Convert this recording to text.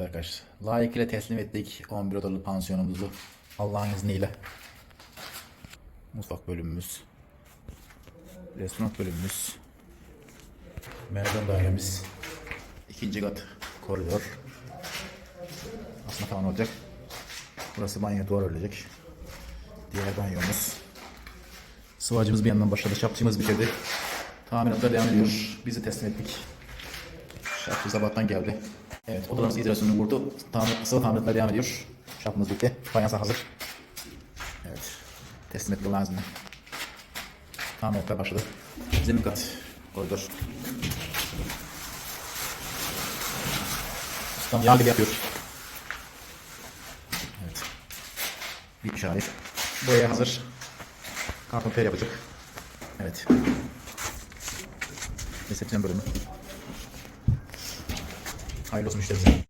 Evet arkadaşlar. Layıkıyla teslim ettik 11 odalı pansiyonumuzu. Allah'ın izniyle. Mutfak bölümümüz. Restoran bölümümüz. Merdiven dairemiz. ikinci kat koridor. Aslında falan olacak. Burası banyo duvar örülecek. Diğer banyomuz. Sıvacımız bir yandan başladı. Şapçımız bitirdi. Tamiratlar devam ediyor. Bizi teslim ettik. Şapçı sabahtan geldi. Evet odalarımız izolasyonunu kurdu. Tamir, sıvı tamiratlar devam ediyor. Şapımız bitti. Fayansa hazır. Evet. Teslim Allah'ın izniyle. Tamiratlar başladı. Zemin kat. Koridor. Ustam yağ gibi yapıyor. Evet. Bir işaret. Boya hazır. Karton per yapacak. Evet. Resepsiyon bölümü. Hayırlı olsun müşterimize.